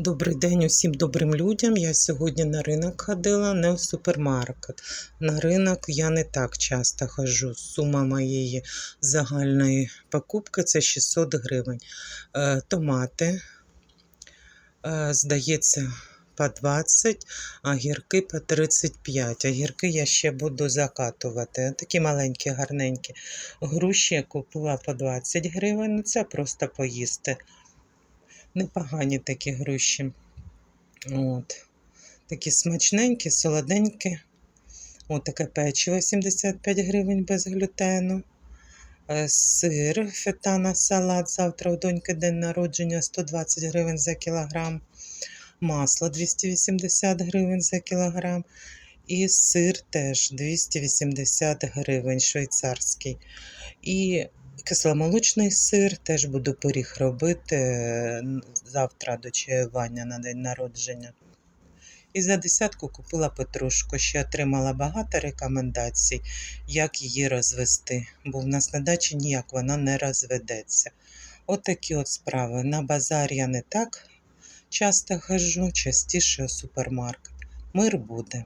Добрий день усім добрим людям. Я сьогодні на ринок ходила, не в супермаркет. На ринок я не так часто ходжу. Сума моєї загальної покупки це 600 гривень. Е, томати, е, здається, по 20, а гірки по 35. А гірки я ще буду закатувати. Такі маленькі, гарненькі. Груші я купила по 20 гривень. Ну, це просто поїсти. Непогані такі груші. От. Такі смачненькі, солоденькі. От таке печиво 75 гривень без глютену. Е, Сир, фетана, салат. Завтра у доньки день народження 120 гривень за кілограм. Масло 280 гривень за кілограм. І сир теж 280 гривень швейцарський. І кисломолочний сир теж буду пиріг робити завтра до чаювання на день народження. І за десятку купила петрушку. Ще отримала багато рекомендацій, як її розвести, бо в нас на дачі ніяк вона не розведеться. От такі от справи. На базар я не так часто ходжу, частіше у супермаркет. Мир буде.